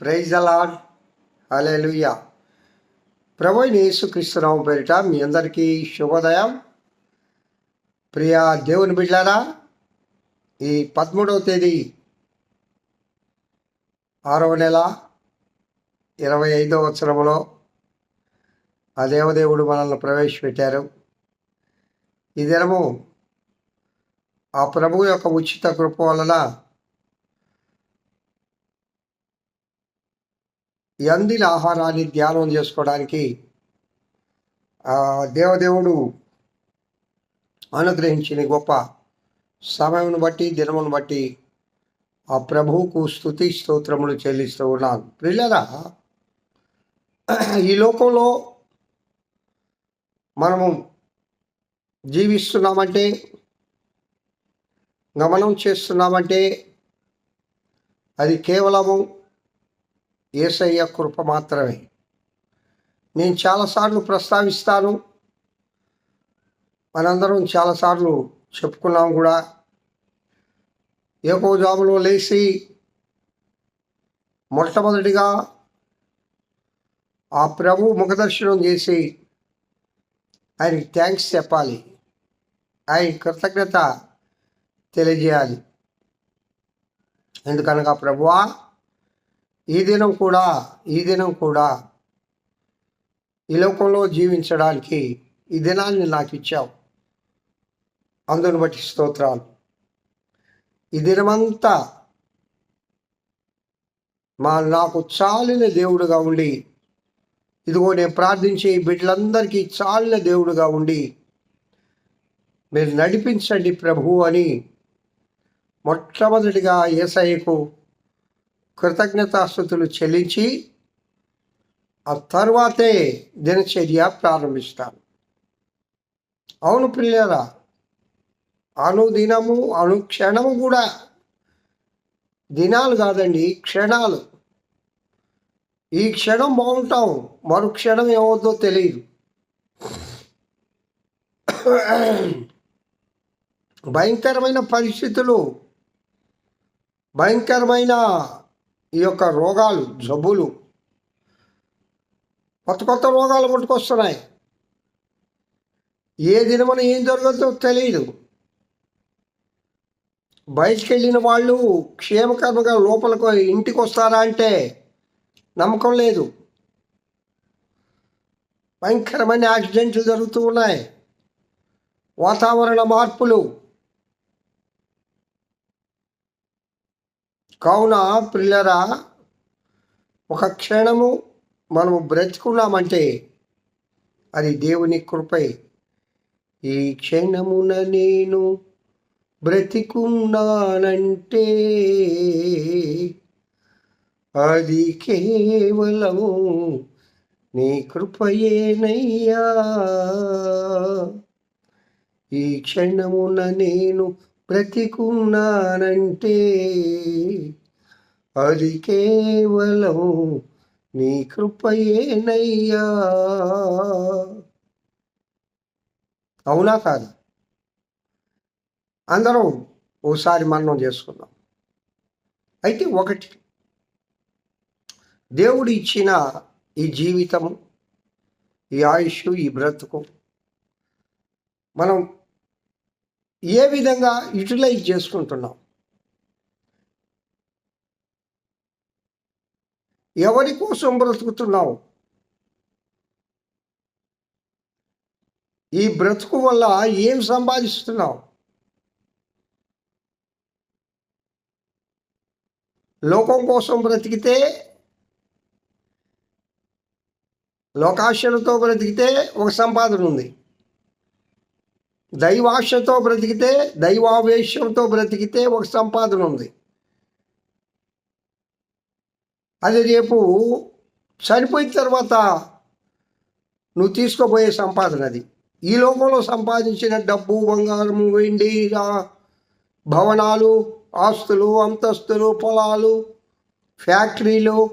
Praise అలాడ్ హల్లెలూయా ప్రభు అయిన యేసుక్రీస్తునామం పేరిట మీ అందరికీ శుభోదయం. ప్రియ దేవుని బిడ్డారా ఈ పదమూడవ తేదీ ఆరవ నెల ఇరవై ఐదవ సంవత్సరంలో ఆ దేవదేవుడు మనల్ని ప్రవేశపెట్టారు. ఈ దినము ఆ ప్రభు యొక్క ఉచిత కృప వలన ఎందిల ఆహారాన్ని ధ్యానం చేసుకోవడానికి దేవదేవుడు అనుగ్రహించిన గొప్ప సమయమును బట్టి దినమును బట్టి ఆ ప్రభువుకు స్థుతి స్తోత్రములు చెల్లిస్తూ ఉన్నాను. పిల్లరా ఈ లోకంలో మనము జీవిస్తున్నామంటే గమనం చేస్తున్నామంటే అది కేవలము ఏసయ్య కృప మాత్రమే. నేను చాలాసార్లు ప్రస్తావిస్తాను. మనందరం చాలాసార్లు చెప్పుకున్నాం కూడా. ఏకో జాబులో లేచి మొట్టమొదటిగా ఆ ప్రభు ముఖదర్శనం చేసి ఆయనకి థ్యాంక్స్ చెప్పాలి. ఆయన కృతజ్ఞత తెలియజేయాలి. ఎందుకనగా ప్రభువా ఈ దినం కూడా ఈ దినం కూడా ఈ లోకంలో జీవించడానికి ఈ దినాన్ని నాకు ఇచ్చావు. అందుని బట్టి స్తోత్రాలు. ఈ దినమంతా మా నాకు చాలిన దేవుడుగా ఉండి ఇదిగో నేను ప్రార్థించే బిడ్డలందరికీ చాలిన దేవుడుగా ఉండి మీరు నడిపించండి ప్రభు అని మొట్టమొదటిగా ఏసఐకు కృతజ్ఞతాస్థుతులు చెల్లించి ఆ తర్వాతే దినచర్య ప్రారంభిస్తాను అవును పిల్లరా అనుదినము అనుక్షణము కూడా దినాలు కాదండి క్షణాలు. ఈ క్షణం బాగుంటాం మరు క్షణం ఏమవుతుందో తెలియదు. భయంకరమైన పరిస్థితులు భయంకరమైన ఈ యొక్క రోగాలు జబ్బులు. కొత్త కొత్త రోగాలు పుట్టుకొస్తున్నాయి. ఏ దినమన ఏం జరుగుతుందో తెలియదు బయటికి వెళ్ళిన వాళ్ళు క్షేమకరంగా లోపలికి ఇంటికి వస్తారా అంటే నమ్మకం లేదు. భయంకరమైన యాక్సిడెంట్లు జరుగుతూ ఉన్నాయి. వాతావరణ మార్పులు. కావున పిల్లరా ఒక క్షణము మనము బ్రతుకున్నామంటే అది దేవుని కృపై. ఈ క్షణమున నేను బ్రతికున్నానంటే అది కేవలము నీ కృపయేనయ్యా ఈ క్షణమున నేను బ్రతికున్నానంటే అది కేవలం నీ కృపయేనయ్యా. అవునా కాదు? అందరం ఓసారి మరణం చేసుకుందాం. అయితే ఒకటి దేవుడు ఇచ్చిన ఈ జీవితము ఈ ఆయుష్ ఈ బ్రతుకు మనం ఏ విధంగా యూటిలైజ్ చేసుకుంటున్నాం? ఎవరి కోసం బ్రతుకుతున్నావు? ఈ బ్రతుకు వల్ల ఏం సంపాదిస్తున్నావు? లోకం కోసం బ్రతికితే లోకాశలతో బ్రతికితే ఒక సంపాదన ఉంది. దైవాశతో బ్రతికితే దైవావేశంతో బ్రతికితే ఒక సంపాదన ఉంది. అది రేపు చనిపోయిన తర్వాత నువ్వు తీసుకోబోయే సంపాదన అది. ఈ లోకంలో సంపాదించిన డబ్బు బంగారం వెండి భవనాలు ఆస్తులు అంతస్తులు పొలాలు ఫ్యాక్టరీలు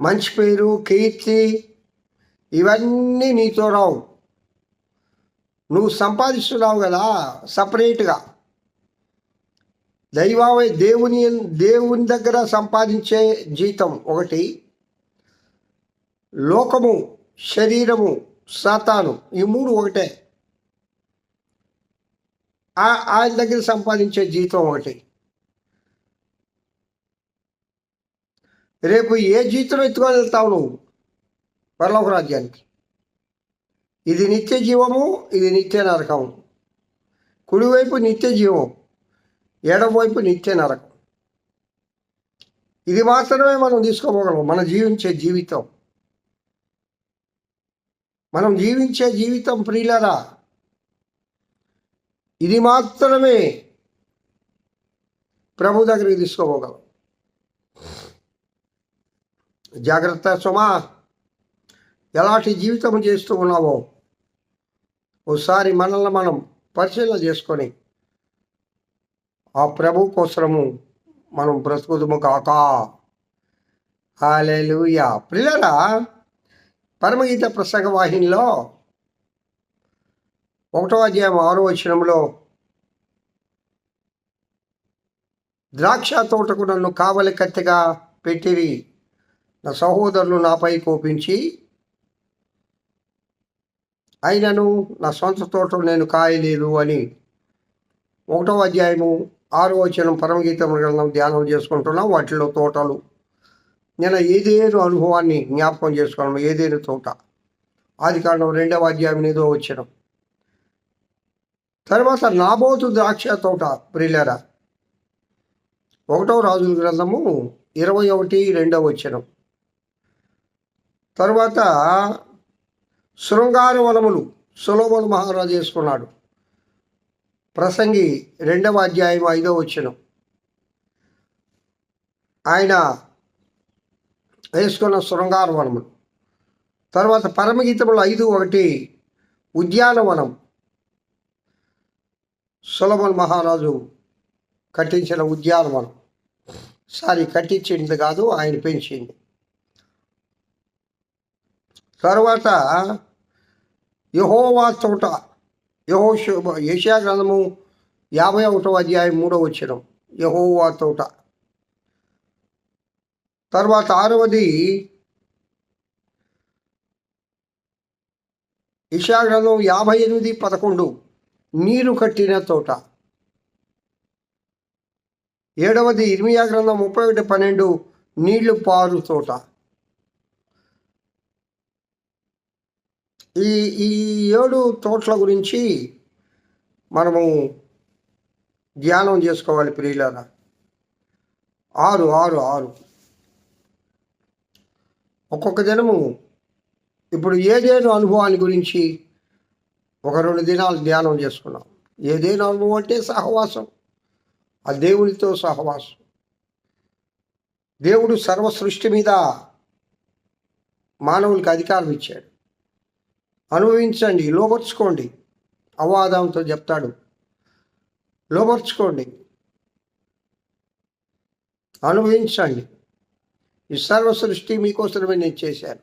మంచి పేరు కీర్తి ఇవన్నీ నీతో రావు. నువ్వు సంపాదిస్తున్నావు కదా సపరేట్గా. దైవావై దేవుని దేవుని దగ్గర సంపాదించే జీతం ఒకటి. లోకము శరీరము సాతాను ఈ మూడు ఒకటే. ఆ- ఆయన దగ్గర సంపాదించే జీతం ఒకటి. రేపు ఏ జీతం ఎత్తుకొని వెళ్తావు నువ్వు? పరలోక రాజ్యానికి. ఇది నిత్య జీవము ఇది నిత్య నరకము కుడివైపు నిత్య జీవం ఎడమవైపు నిత్య నరకం. ఇది మాత్రమే మనం తీసుకోపోగలం మనం జీవించే జీవితం. మనం జీవించే జీవితం ప్రియులరా ఇది మాత్రమే ప్రభు దగ్గరికి తీసుకోపోగలం జాగ్రత్త సుమా ఎలాంటి జీవితం చేస్తూ ఉన్నావో? ఒకసారి మనల్ని మనం పరిశీలన చేసుకొని ఆ ప్రభు కోసము మనం బ్రతుకుదుము కాక. హాలేలుయా పిల్లరా పరమగీత ప్రసంగ వాహినిలో ఒకటో అధ్యాయం ఆరో వచనంలో ద్రాక్ష తోటకు నన్ను కావలి కత్తిగా పెట్టిరి. నా సహోదరులు నాపై కోపించి అయినను నా సొంత తోటలో నేను కాయలేదు అని ఒకటో అధ్యాయము ఆరో వచనం పరమగీతం గ్రంథం ధ్యానం చేసుకుంటున్నాం. వాటిలో తోటలు. నేను ఏదేను అనుభవాన్ని జ్ఞాపకం చేసుకున్నాను ఏదేను తోట. ఆది కాండం రెండవ అధ్యాయం ఏదో వచ్చిన తర్వాత నాబోతు ద్రాక్ష తోట ప్రిల్లరా ఒకటో రాజుల గ్రంథము ఇరవై ఒకటి రెండవ వచ్చిన తర్వాత శృంగార వనములు సులోమన్ మహారాజు చేసుకున్నాడు. ప్రసంగి రెండవ అధ్యాయం ఐదో వచ్చిన ఆయన వేసుకున్న శృంగార వనములు తర్వాత పరమగీతములు ఐదు ఒకటి ఉద్యానవనం. సులభన్ మహారాజు కట్టించిన ఉద్యానవనం. సారీ కట్టించింది కాదు ఆయన పెంచింది. తర్వాత యహోవా తోట యహో ఏషియా గ్రంథము యాభై ఒకటో అధ్యాయం మూడో వచ్చిన యహోవా తోట తర్వాత ఆరవది ఇషా గ్రంథం యాభై ఎనిమిది పదకొండు. నీరు కట్టిన తోట. ఏడవది ఇర్మియా గ్రంథం ముప్పై ఒకటి పన్నెండు. నీళ్ళు పారు తోట. ఈ ఈ ఏడు తోట్ల గురించి మనము ధ్యానం చేసుకోవాలి ప్రియులారా. ఆరు ఆరు ఆరు. ఒక్కొక్క దినము ఇప్పుడు ఏదేను అనుభవాన్ని గురించి ఒక రెండు దినాలు ధ్యానం చేసుకున్నాం. ఏదైనా అనుభవం అంటే సహవాసం. ఆ దేవునితో సహవాసం. దేవుడు సర్వ సృష్టి మీద మానవులకు అధికారం ఇచ్చాడు. అనుభవించండి లోపరుచుకోండి. అవాదంతో చెప్తాడు. లోపరుచుకోండి. అనుభవించండి. ఈ సర్వ సృష్టి మీకోసమే నేను చేశాను.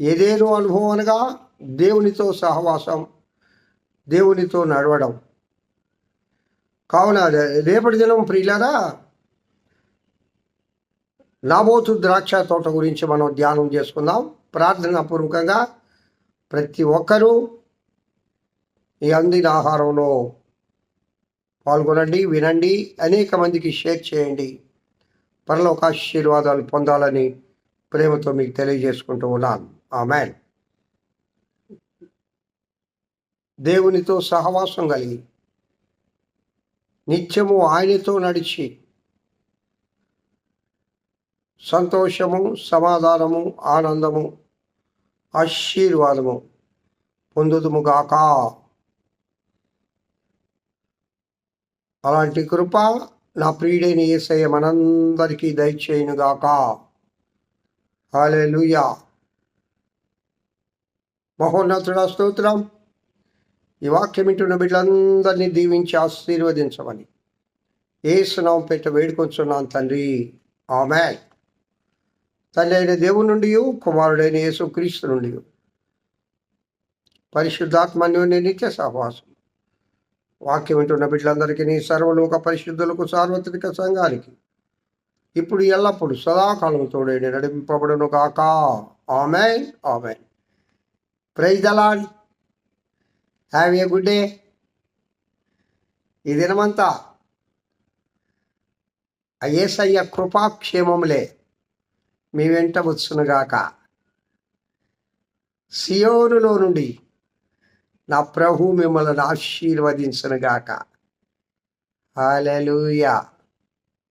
ఏదేదో అనుభవం అనగా దేవునితో సహవాసం దేవునితో నడవడం. కావున రేపటి దినం ప్రియులారా నాబోతు ద్రాక్ష తోట గురించి మనం ధ్యానం చేసుకుందాం. ప్రార్థనాపూర్వకంగా ప్రతి ఒక్కరూ ఈ అందిన ఆహారంలో పాల్గొనండి వినండి అనేక మందికి షేర్ చేయండి. పరలోక ఆశీర్వాదాలు పొందాలని ప్రేమతో మీకు తెలియజేసుకుంటూ ఉన్నాను. ఆమెన్. దేవునితో సహవాసం కలిగి నిత్యము ఆయనతో నడిచి సంతోషము సమాధానము ఆనందము ఆశీర్వాదము పొందుదుముగాక. అలాంటి కృప నా ప్రియుడైన ఏసయ్య మనందరికీ దయచేయునుగాక. హాలెలుయా మహోన్నతుడ స్తోత్రం. ఈ వాక్యం వింటున్న బిడ్డలందరినీ దీవించి ఆశీర్వదించమని. ఏసునాం పెట్ట వేడుకొంచున్నాను తండ్రి. ఆమె తల్లి అయిన దేవుని నుండి కుమారుడైన యేసు క్రీస్తు నుండి పరిశుద్ధాత్మన్యోని నిత్య సహవాసం. వాక్యం వింటున్న బిడ్డలందరికీ నీ సర్వలోక పరిశుద్ధులకు సార్వత్రిక సంఘానికి ఇప్పుడు ఎల్లప్పుడు సదాకాలం తోడేని నడిపింపబడును కాక ఆమె ఆమె praise the lord have a good day. ఈ దినమంతా ఏసయ్య కృపాక్షేమములే మీ వెంట వచ్చునుగాక సియోనులో నుండి నా ప్రభు మిమ్మల్ని ఆశీర్వదించునుగాక హాలూయా